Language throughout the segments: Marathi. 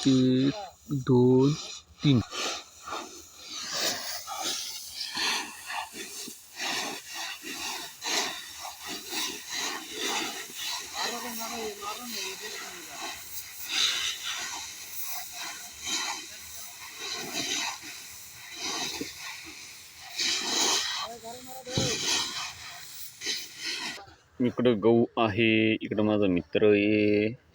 एक दोन तीन इकडं गहू आहे इकडं माझा मित्र आहे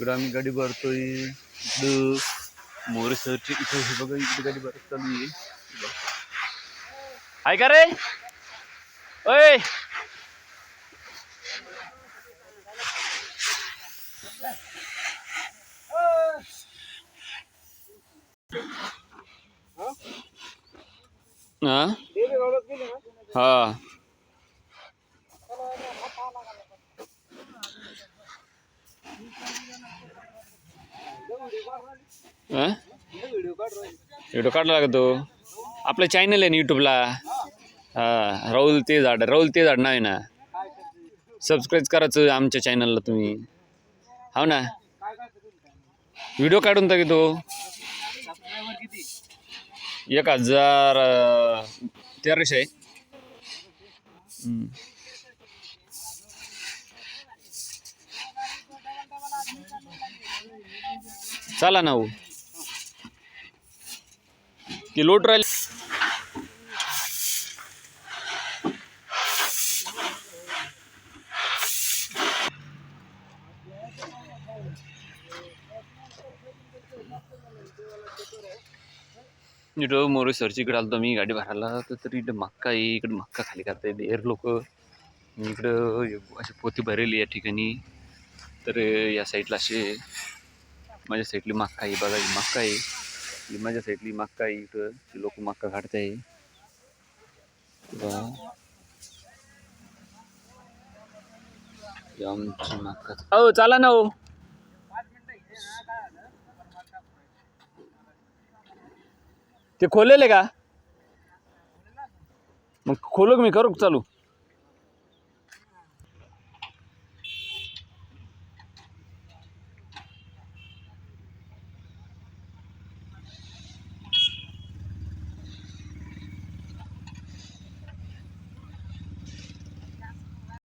इकडं आम्ही गाडी भरतोय इकडं मोरे सरची इथं हे बघा इकडे गाडी भरत चालू आहे आहे का रे ओय हा हा हा? व्हिडिओ काढला लागतो आपलं चॅनल आहे ना यूट्यूबला हा राहुल ते झाड राहुल ते झाड नाव आहे ना. सबस्क्राईब करायचं आमच्या चॅनलला तुम्ही. हो ना? व्हिडिओ काढून टाकी तो. एक हजार तेराशे आहे. चला ना हो. की लोट राहील. इकडं मोरे सरची इकडे आलो मी गाडी भरायला. तर तरी इकडे मक्का आहे इकडे मक्का खाली करताय ढेर लोक. इकडं अशी पोती भरेली या ठिकाणी. तर या साईडला असे माझ्या साईडली मक्का आहे बघा ही मक्का आहे. ही माझ्या साईडली मक्का आहे इथं. लोक मक्का काढताय. आहे आमची मक्का. हो चला ना हो. ते खोलेले का? मग खोलो मी? करू चालू?